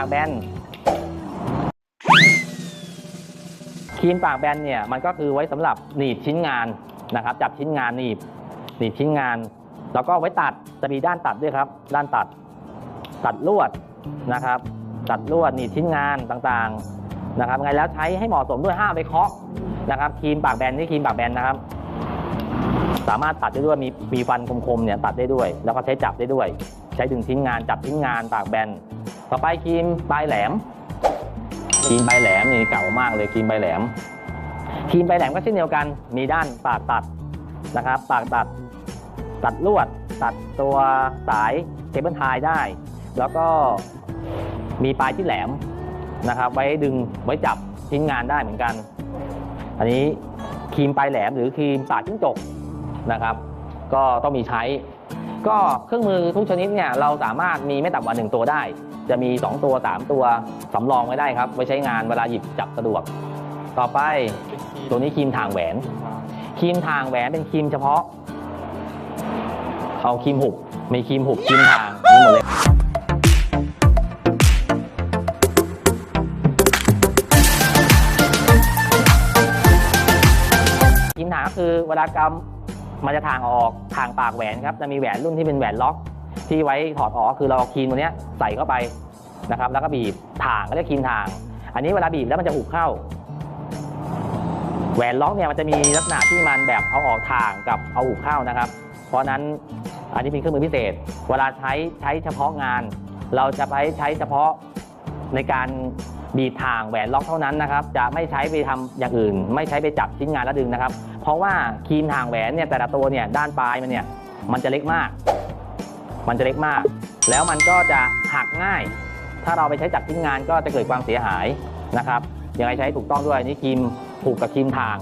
ากแบนครีมปากแบนเนี่ยมันก็คือไว้สำหรับหนีบชิ้นงานนะครับ จับชิ้นงานหนีบหนีบชิ้นงาน แล้วก็ไว้ตัดจะมีด้านตัดด้วยครับ ด้านตัด ตัดลวดนะครับ ตัดลวดหนีบชิ้นงานต่างๆนะครับไงแล้วใช้ให้เหมาะสมด้วยห้าไปเคาะนะครับครีมปากแบนนี่ครีมปากแบนนะครับ สามารถตัดได้ด้วยมีมีฟันคมๆเนี่ยตัดได้ด้วย แล้วก็ใช้จับได้ด้วย ใช้ถึงชิ้นงานจับชิ้นงานปากแบน ต่อไปครีมปลายแหลมครีมปลายแหลมนี่เก่ามากเลยครีมปลายแหลมครีมปลายแหลมก็เช่นเดียวกัน มีด้านปากตัดนะครับ ปากตัด ตัดลวด ตัดตัวสายเคเบิลไทยได้ แล้วก็มีปลายที่แหลมนะครับ ไว้ดึงไว้จับชิ้นงานได้เหมือนกัน อันนี้ครีมปลายแหลมหรือครีมปากจิ้งจกนะครับ ก็ต้องมีใช้ ก็เครื่องมือทุกชนิดเนี่ยเราสามารถมีไม่ต่ำกว่าหนึ่งตัวได้ จะมี 2 ตัว 3 ตัวสำรองไว้ได้ครับไว้ใช้งานเวลาหยิบจับสะดวก ต่อไปตัวนี้ครีมทางแหวนครีมทางแหวนเป็นครีมเฉพาะ เอาครีมหุบมีครีมหุบครีมทางนี่หมดเลยครีมทางก็คือเวลากำ มันจะทางออกทางปากแหวนครับจะมีแหวนรุ่นที่เป็นแหวนล็อก ที่ไว้ถอดออกคือเราเอาครีมตัวนี้ใส่เข้าไปนะครับ แล้วก็บีบทางก็เรียกคีมทาง อันนี้เวลาบีบแล้วมันจะหุบเข้า แหวนล็อกเนี่ยมันจะมีลักษณะที่มันแบบเอาออกทางกับเอาหุบเข้านะครับ เพราะฉะนั้นอันนี้เป็นเครื่องมือพิเศษ เวลาใช้ใช้เฉพาะงาน เราจะไปใช้เฉพาะในการ บีบทางแหวนล็อกเท่านั้นนะครับ จะไม่ใช้ไปทำอย่างอื่น ไม่ใช้ไปจับชิ้นงานแล้วดึงนะครับ เพราะว่าครีมทางแหวนเนี่ยแต่ละตัวเนี่ยด้านปลายมันเนี่ยมันจะเล็กมาก มันจะเล็กมาก แล้วมันก็จะหักง่าย ถ้าเราไปใช้จับชิ้นงานก็จะเกิดความเสียหายนะครับยังไงใช้ถูกต้องด้วยนี่ครีมผูกกับครีมทาง